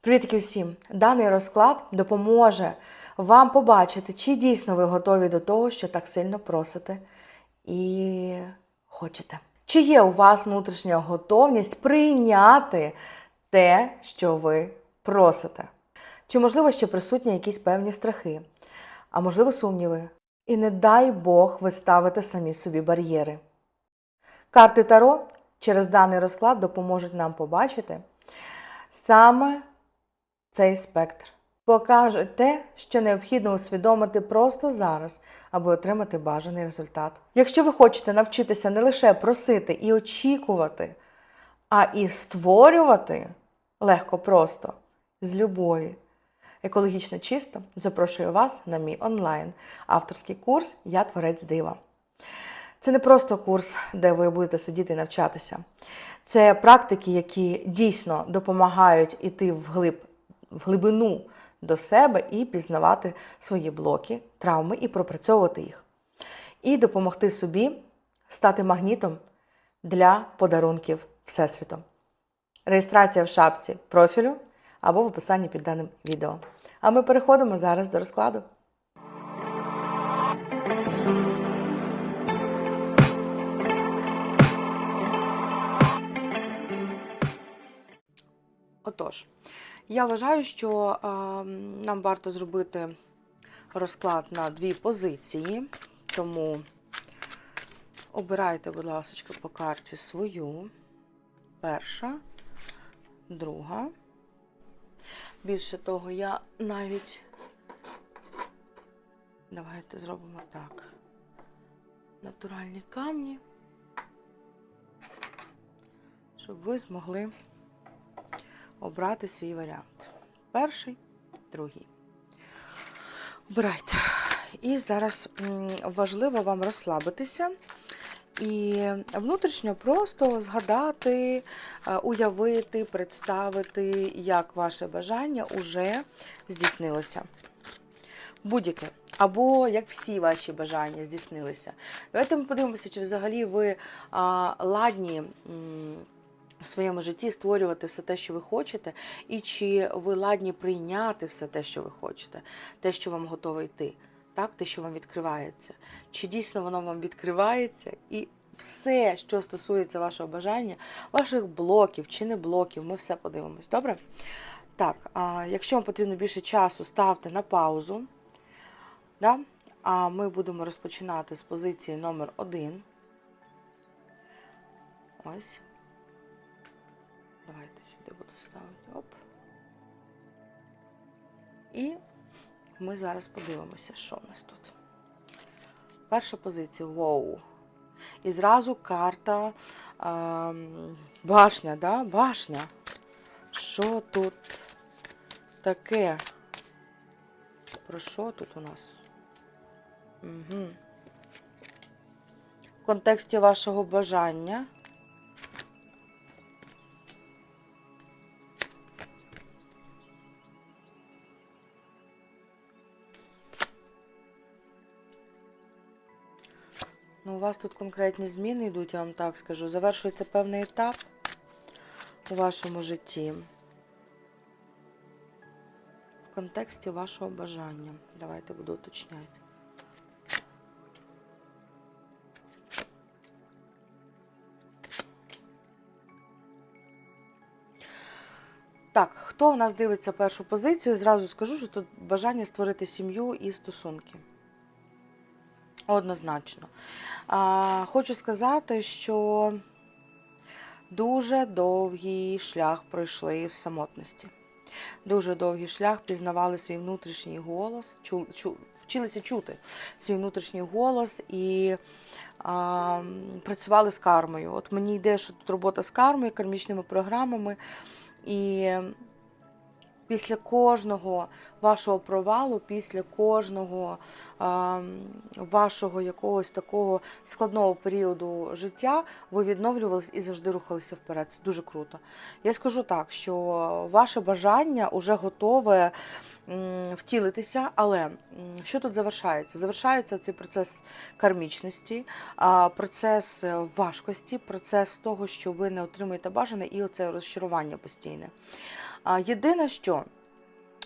Привітки всім! Даний розклад допоможе вам побачити, чи дійсно ви готові до того, що так сильно просите і хочете. Чи є у вас внутрішня готовність прийняти те, що ви просите? Чи, можливо, ще присутні якісь певні страхи, а можливо, сумніви? І не дай Бог ви ставите самі собі бар'єри. Карти Таро через даний розклад допоможуть нам побачити саме цей спектр. Покажуть те, що необхідно усвідомити просто зараз, аби отримати бажаний результат. Якщо ви хочете навчитися не лише просити і очікувати, а і створювати легко просто з любові. Екологічно чисто запрошую вас на мій онлайн авторський курс Я творець дива. Це не просто курс, де ви будете сидіти і навчатися. Це практики, які дійсно допомагають іти вглиб, в глибину до себе і пізнавати свої блоки, травми і пропрацьовувати їх. І допомогти собі стати магнітом для подарунків Всесвіту. Реєстрація в шапці профілю або в описанні під даним відео. А ми переходимо зараз до розкладу. Отож, я вважаю, що е, нам варто зробити розклад на дві позиції, тому обирайте, будь ласка, по карті свою. Перша, друга. Більше того, я навіть. Давайте зробимо так. Натуральні камні, щоб ви змогли обрати свій варіант. Перший, другий. Обирайте. І зараз важливо вам розслабитися і внутрішньо просто згадати, е, уявити, представити, як ваше бажання уже здійснилося. Будь-яке. Або як всі ваші бажання здійснилися. Давайте ми подивимося, чи взагалі ви а, ладні. м, в своєму житті створювати все те, що ви хочете, і чи ви ладні прийняти все те, що ви хочете, те, що вам готове йти, так, те, що вам відкривається. Чи дійсно воно вам відкривається, і все, що стосується вашого бажання, ваших блоків чи не блоків, ми все подивимось. Добре? Так, а якщо вам потрібно більше часу, ставте на паузу. Да? А ми будемо розпочинати з позиції номер один. Ось. Давайте сюди буду ставити. Оп. І ми зараз подивимося, що в нас тут. Перша позиція Воу. І зразу карта ем, башня, да? Башня. Що тут таке? Про що тут у нас? Угу. В контексті вашого бажання. У вас тут конкретні зміни йдуть, я вам так скажу. Завершується певний етап у вашому житті. В контексті вашого бажання. Давайте буду уточняти. Так, хто в нас дивиться першу позицію, зразу скажу, що тут бажання створити сім'ю і стосунки. Однозначно. А, Хочу сказати, що дуже довгий шлях пройшли в самотності. Дуже довгий шлях пізнавали свій внутрішній голос, чу, чу, вчилися чути свій внутрішній голос і а, працювали з кармою. От мені йде, що тут робота з кармою, кармічними програмами. І після кожного вашого провалу, після кожного а, вашого якогось такого складного періоду життя, ви відновлювалися і завжди рухалися вперед. Це дуже круто. Я скажу так, що ваше бажання вже готове втілитися, але що тут завершається? Завершається цей процес кармічності, процес е, важкості, процес того, що ви не отримуєте бажане, і оце розчарування постійне. Єдине, що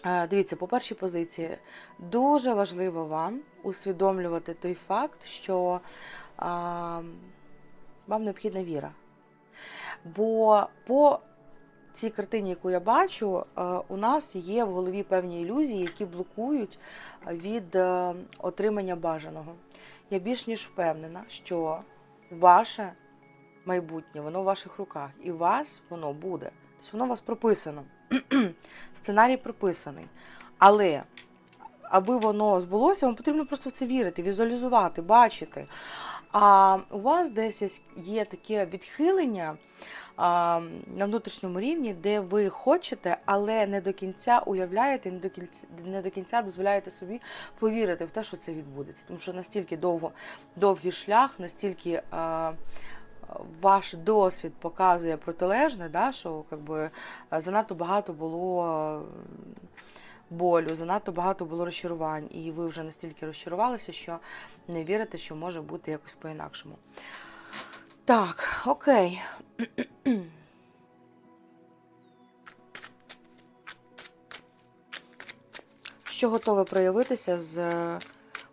е, дивіться, по першій позиції дуже важливо вам усвідомлювати той факт, що вам необхідна віра. Бо по цій картині, яку я бачу, е, у нас є в голові певні ілюзії, які блокують від е, отримання бажаного. Я більш ніж впевнена, що ваше майбутнє, воно в ваших руках, і вас воно буде. Тобто воно у вас прописано. Сценарій прописаний. Але аби воно збулося, вам потрібно просто в це вірити, візуалізувати, бачити. А у вас десь є- таке відхилення а, на внутрішньому рівні, де ви хочете, але не до кінця уявляєте, не до кінця, не до кінця дозволяєте собі повірити в те, що це відбудеться. Тому що настільки довго, довгий шлях, настільки а, ваш досвід показує протилежне, да, що якби, занадто багато було болю, занадто багато було розчарувань, і ви вже настільки розчарувалися, що не вірите, що може бути якось по-інакшому. Так, окей. Що готове проявитися з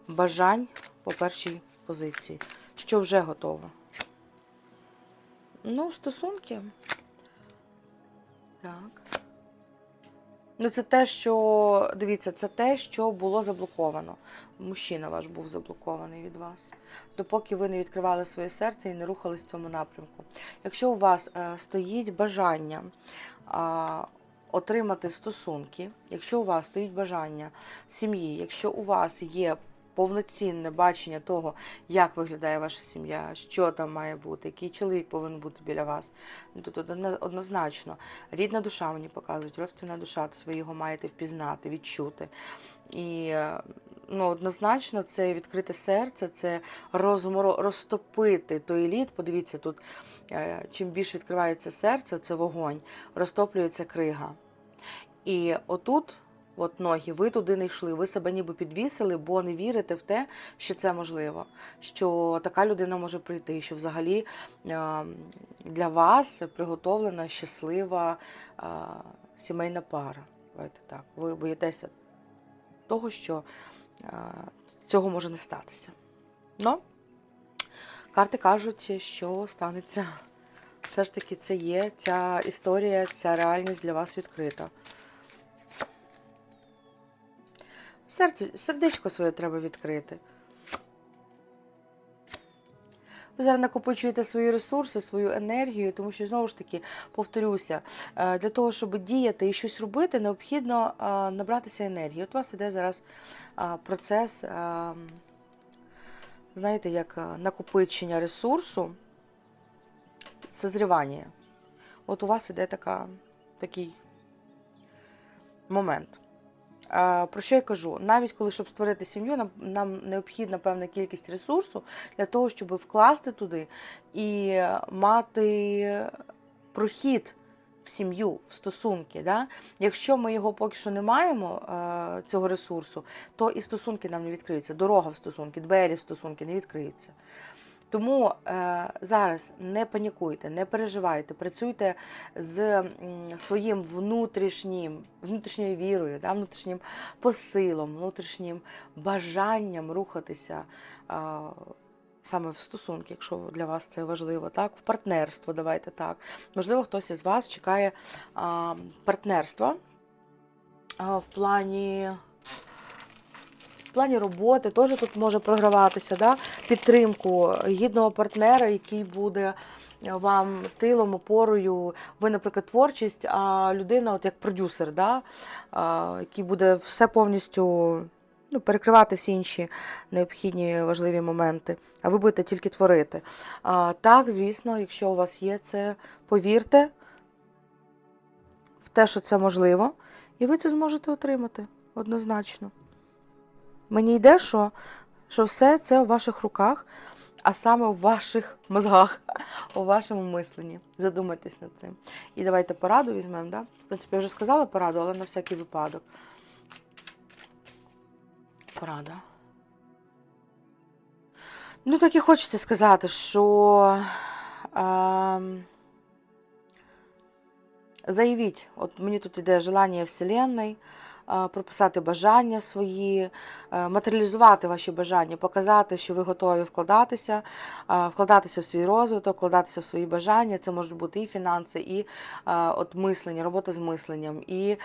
бажань по першій позиції? Що вже готово? Ну, стосунки. Так. Ну, це те, що дивіться, це те, що було заблоковано. Мужчина ваш був заблокований від вас, допоки ви не відкривали своє серце і не рухались в цьому напрямку. Якщо у вас е, стоїть бажання отримати стосунки, якщо у вас стоїть бажання сім'ї, якщо у вас є повноцінне бачення того, як виглядає ваша сім'я, що там має бути, який чоловік повинен бути біля вас. Ну, Тут однозначно рідна душа мені показують, родственна душа, ви маєте впізнати, відчути. І ну, однозначно це відкрите серце, це розморо, розтопити той лід. Подивіться, тут е, чим більше відкривається серце, це вогонь, розтоплюється крига. І отут, от ноги, ви туди не йшли, ви себе ніби підвісили, бо не вірите в те, що це можливо, що така людина може прийти, що взагалі е, для вас приготовлена щаслива е, сімейна пара. Так. Ви боїтеся того, що е, цього може не статися. Ну, карти кажуть, що станеться. Все ж таки, це є ця історія, ця реальність для вас відкрита. Серце, сердечко своє треба відкрити. Ви зараз накопичуєте свої ресурси, свою енергію, тому що, знову ж таки, повторюся, е, для того, щоб діяти і щось робити, необхідно е, набратися енергії. От у вас іде зараз е, процес, знаєте, як накопичення ресурсу, созрівання. От у вас іде така, такий момент. Про що я кажу? Навіть коли щоб створити сім'ю, нам, нам необхідна певна кількість ресурсу для того, щоб вкласти туди і мати прохід в сім'ю, в стосунки. Да? Якщо ми його поки що не маємо, е, цього ресурсу, то і стосунки нам не відкриються. Дорога в стосунки, двері в стосунки не відкриються. Тому е, зараз не панікуйте, не переживайте, працюйте з своїм внутрішнім, внутрішньою вірою, да, внутрішнім посилом, внутрішнім бажанням рухатися е, саме в стосунки, якщо для вас це важливо, так, в партнерство, давайте так. Можливо, хтось із вас чекає е, партнерства е, в плані. В плані роботи теж тут може програватися, да? підтримку гідного партнера, який буде вам тилом, опорою. Ви, наприклад, творчість, а людина, от як продюсер, да? який буде все повністю ну, перекривати всі інші необхідні важливі моменти, а ви будете тільки творити. А, так, звісно, якщо у вас є це, повірте в те, що це можливо. І ви це зможете отримати однозначно. Мені йде, що, що все це у ваших руках, а саме у ваших мозгах, у вашому мисленні. Задумайтесь над цим. І давайте пораду візьмемо, да? В принципі, я вже сказала пораду, але на всякий випадок. Порада. Ну, так і хочеться сказати, що. ем, заявіть, от мені тут іде желання Вселенної, е, прописати бажання свої, е, матеріалізувати ваші бажання, показати, що ви готові вкладатися, е, вкладатися в свій розвиток, вкладатися в свої бажання. Це можуть бути і фінанси, і е, от мислення, робота з мисленням, і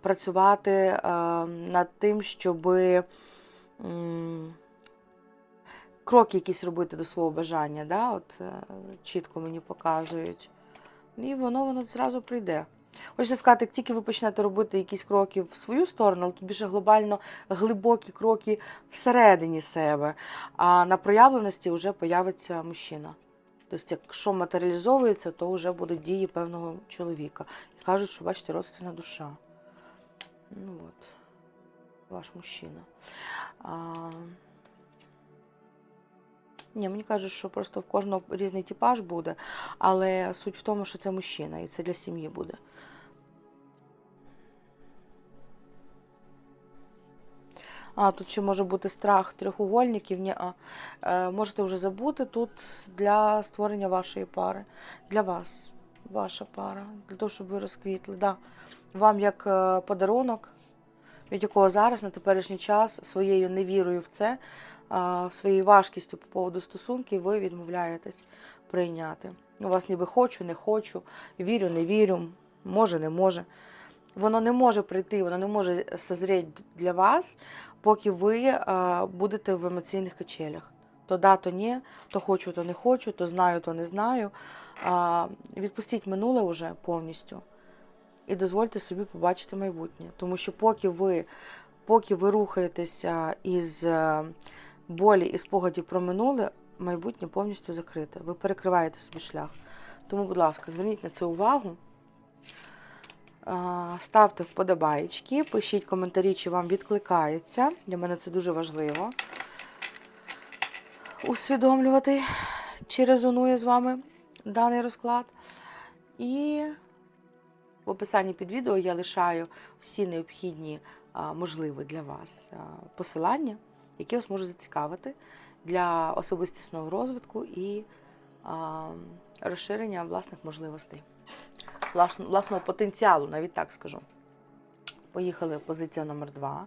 працювати е, над тим, щоби. Кроки якісь робити до свого бажання, да? от, е, чітко мені показують. І воно воно зразу прийде. Хочеться сказати, як тільки ви почнете робити якісь кроки в свою сторону, але тут більше глобально глибокі кроки всередині себе, а на проявленості вже появиться мужчина. Тобто, якщо матеріалізовується, то вже будуть дії певного чоловіка. І кажуть, що бачите, родственна душа. Ну от, ваш мужчина. А... Ні, мені кажуть, що просто в кожного різний типаж буде, але суть в тому, що це мужчина, і це для сім'ї буде. А, тут ще може бути страх трьохугольників. Ні, а. Е, можете вже забути тут для створення вашої пари. Для вас. Ваша пара. Для того, щоб ви розквітли. Да. Вам як е, подарунок, від якого зараз на теперішній час своєю невірою в це, своєю важкістю по поводу стосунків ви відмовляєтесь прийняти. У вас ніби хочу, не хочу, вірю, не вірю, може, не може. Воно не може прийти, воно не може созріти для вас, поки ви будете в емоційних качелях. То да, то ні, то хочу, то не хочу, то знаю, то не знаю. Відпустіть минуле вже повністю і дозвольте собі побачити майбутнє. Тому що поки ви, поки ви рухаєтеся із болі і спогадів про минуле, майбутнє повністю закрите. Ви перекриваєте собі шлях. Тому, будь ласка, зверніть на це увагу. Ставте вподобаєчки, пишіть коментарі, чи вам відкликається. Для мене це дуже важливо. Усвідомлювати, чи резонує з вами даний розклад. І в описанні під відео я лишаю всі необхідні можливі для вас посилання, які вас можуть зацікавити для особистісного розвитку і а, розширення власних можливостей, влас- власного потенціалу, навіть так скажу. Поїхали позиція номер 2.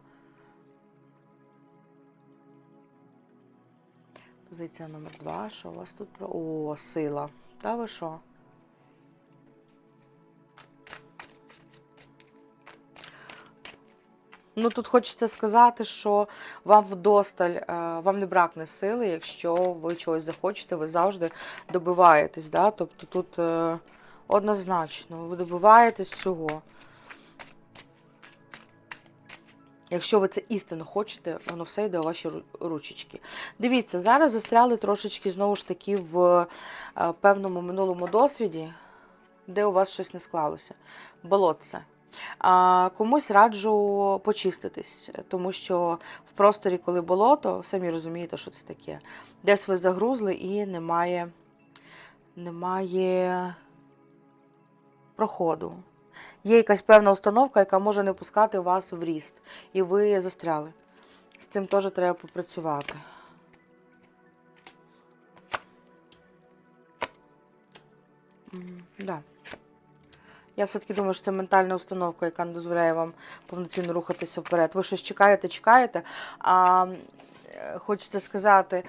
Позиція номер 2. Що у вас тут про. О, сила. Та ви що? Ну, тут хочеться сказати, що вам вдосталь, е, вам не бракне сили, якщо ви чогось захочете, ви завжди добиваєтесь. Да? Тобто тут е, однозначно, ви добиваєтесь всього. Якщо ви це істинно хочете, воно все йде у ваші ручечки. Дивіться, зараз застряли трошечки знову ж таки в е, певному минулому досвіді, де у вас щось не склалося. Болотце. Комусь раджу почиститись, тому що в просторі, коли болото, самі розумієте, що це таке. Десь ви загрузли і немає, немає проходу. Є якась певна установка, яка може не пускати вас в ріст, і ви застряли. З цим теж треба попрацювати. М, Да. Я все-таки думаю, що це ментальна установка, яка не дозволяє вам повноцінно рухатися вперед. Ви щось чекаєте, чекаєте, а хочеться сказати,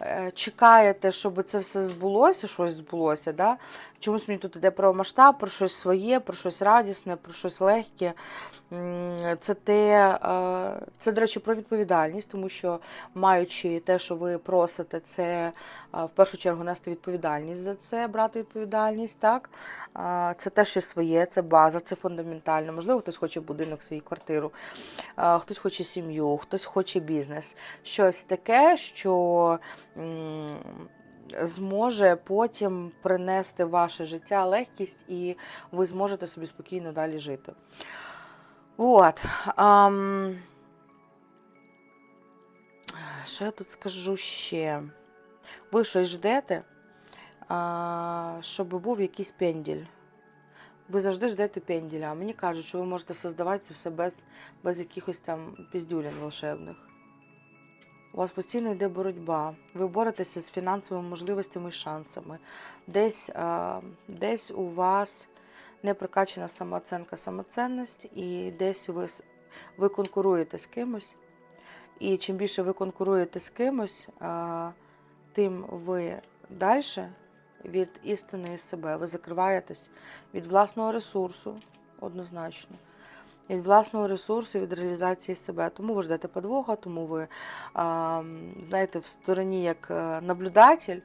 е, чекаєте, щоб це все збулося, щось збулося. Да? Чомусь мені тут іде про масштаб, про щось своє, про щось радісне, про щось легке. Це те, е, це, до речі, про відповідальність, тому що маючи те, що ви просите, це е, в першу чергу нести відповідальність за це, брати відповідальність, так? Це те, що своє, це база, це фундаментально. Можливо, хтось хоче будинок, свою квартиру, хтось хоче сім'ю, хтось хоче бізнес. Щось таке, що зможе потім принести в ваше життя легкість, і ви зможете собі спокійно далі жити. От. ам, що я тут скажу ще? Ви щось ждете, а, щоб був якийсь пенділь. Ви завжди ждете пенділя. А мені кажуть, що ви можете создавати це все без, без якихось там піздюлін волшебних. У вас постійно йде боротьба. Ви боретеся з фінансовими можливостями і шансами. Десь, а, десь у вас не прокачана самооценка, самоцінність, і десь ви, ви конкуруєте з кимось. І чим більше ви конкуруєте з кимось, а, тим ви далі від істинної себе. Ви закриваєтесь від власного ресурсу, однозначно. Від власного ресурсу, від реалізації себе. Тому ви ждете подвоха, тому ви, знаєте, в стороні як е, наблюдатель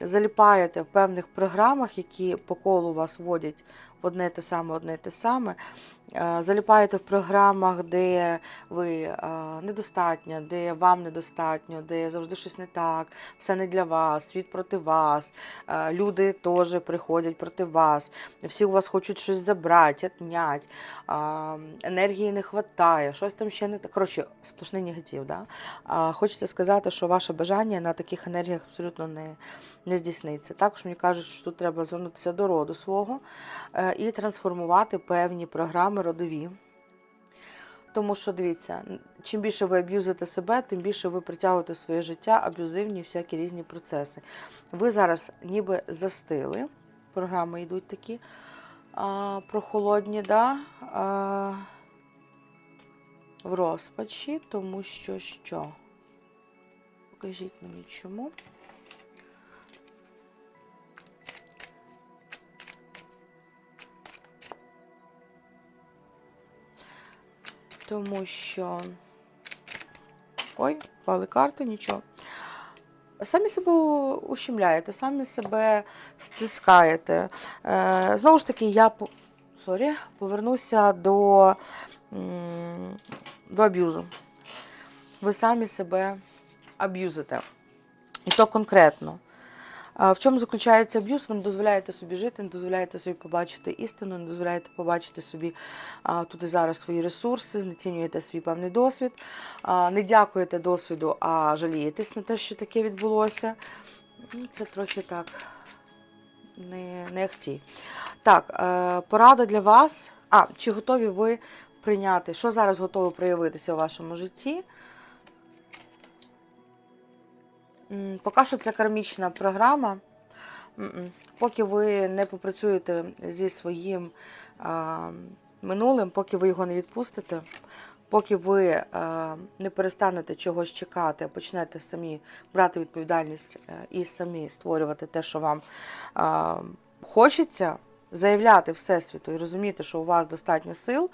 заліпаєте в певних програмах, які по колу вас вводять в одне те саме, одне те саме. Заліпаєте в програмах, де ви а, недостатня, де вам недостатньо, де завжди щось не так, все не для вас, світ проти вас, люди теж приходять проти вас, всі у вас хочуть щось забрати, отнять, енергії не вистачає, щось там ще не так. Коротше, сплошний негатив. Да? Хочеться сказати, що ваше бажання на таких енергіях абсолютно не, не здійсниться. Також мені кажуть, що тут треба звернутися до роду свого е, і трансформувати певні програми родові. Тому що дивіться, чим більше ви аб'юзите себе, тим більше ви притягуєте в своє життя аб'юзивні всякі різні процеси. Ви зараз ніби застили, програми йдуть такі а, прохолодні, да? а, в розпачі, тому що що? Покажіть мені чому. Тому що. Ой, впали карти, нічого. Самі себе ущемляєте, самі себе стискаєте. Е, знову ж таки, я Сорі, повернуся до, до аб'юзу. Ви самі себе аб'юзите. І то конкретно. В чому заключається аб'юз? Ви не дозволяєте собі жити, не дозволяєте собі побачити істину, не дозволяєте побачити собі тут і зараз свої ресурси, знецінюєте свій певний досвід, не дякуєте досвіду, а жалієтесь на те, що таке відбулося. Ну, Це трохи так не, не ахті. Так, е, порада для вас. А, чи готові ви прийняти, що зараз готове проявитися у вашому житті? Поки що це кармічна програма. Поки ви не попрацюєте зі своїм минулим, поки ви його не відпустите, поки ви а, не перестанете чогось чекати, а почнете самі брати відповідальність е, і самі створювати те, що вам хочеться, заявляти Всесвіту і розуміти, що у вас достатньо сил,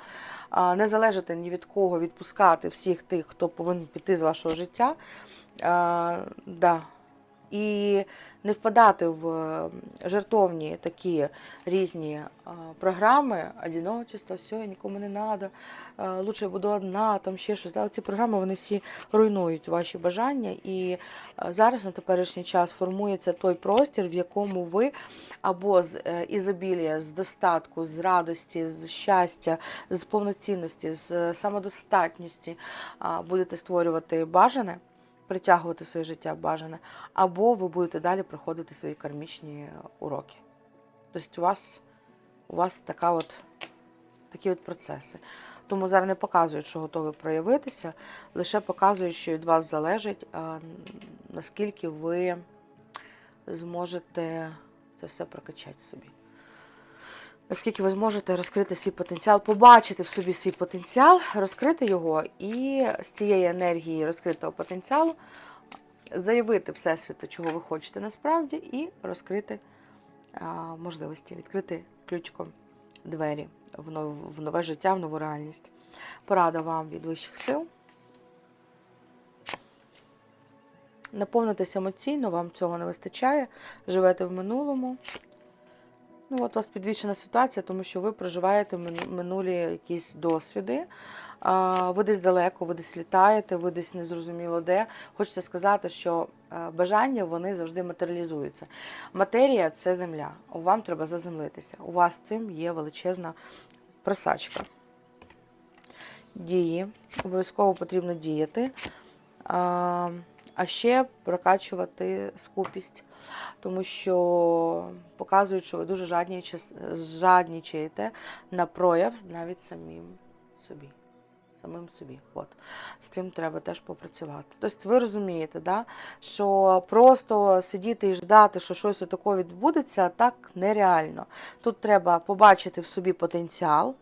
не залежати ні від кого, відпускати всіх тих, хто повинен піти з вашого життя. Да. І не впадати в жертовні такі різні програми, одиночество, все, нікому не треба, лучше я буду одна, там ще щось. Ці програми вони всі руйнують ваші бажання. І зараз на теперішній час формується той простір, в якому ви або з е, ізобілія, з достатку, з радості, з щастя, з повноцінності, з самодостатності будете створювати бажане притягувати своє життя бажане, або ви будете далі проходити свої кармічні уроки. Тобто у вас, у вас така от, такі от процеси. Тому зараз не показують, що готові проявитися, лише показують, що від вас залежить, наскільки ви зможете це все прокачати собі. Наскільки ви зможете розкрити свій потенціал, побачити в собі свій потенціал, розкрити його і з цієї енергії розкритого потенціалу заявити Всесвіту, чого ви хочете насправді, і розкрити можливості, відкрити ключиком двері в нове життя, в нову реальність. Порада вам від вищих сил. Наповнитися емоційно, вам цього не вистачає, живете в минулому. Ну, от у вас підвищена ситуація, тому що ви проживаєте минулі якісь досвіди. Ви десь далеко, ви десь літаєте, ви десь незрозуміло де. Хочеться сказати, що е, бажання вони завжди матеріалізуються. Матерія це земля. Вам треба заземлитися. У вас цим є величезна просачка. дії. Обов'язково потрібно діяти. А ще прокачувати скупість, тому що показують, що ви дуже жадніче- жаднічаєте на прояв навіть самим собі. Самим собі. От. З цим треба теж попрацювати. Тобто ви розумієте, да? що просто сидіти і ждати, що щось таке відбудеться, так нереально. Тут треба побачити в собі потенціал,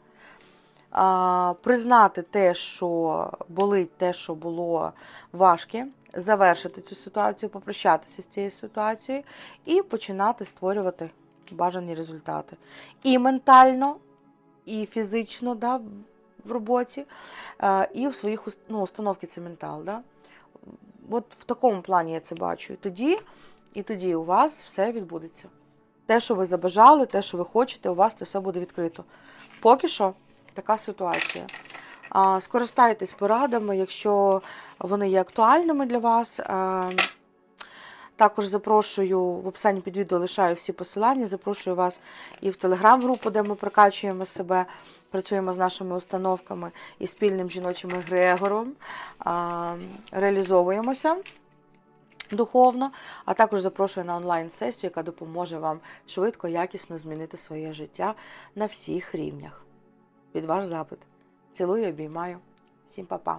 а, признати те, що болить, те, що було важке, завершити цю ситуацію, попрощатися з цією ситуацією і починати створювати бажані результати. І ментально, і фізично да, в- роботі, е, і в своїх ну, установки це ментал. Да? От в такому плані я це бачу. І тоді, і тоді у вас все відбудеться. Те, що ви забажали, те, що ви хочете, у вас це все буде відкрито. Поки що така ситуація. Скористайтесь порадами, якщо вони є актуальними для вас. Також запрошую в описанні під відео лишаю всі посилання. Запрошую вас і в телеграм-групу, де ми прокачуємо себе, працюємо з нашими установками і спільним жіночим егрегором. Реалізовуємося духовно, а також запрошую на онлайн-сесію, яка допоможе вам швидко, якісно змінити своє життя на всіх рівнях. Під ваш запит. Цілую, обіймаю. Всім па-па.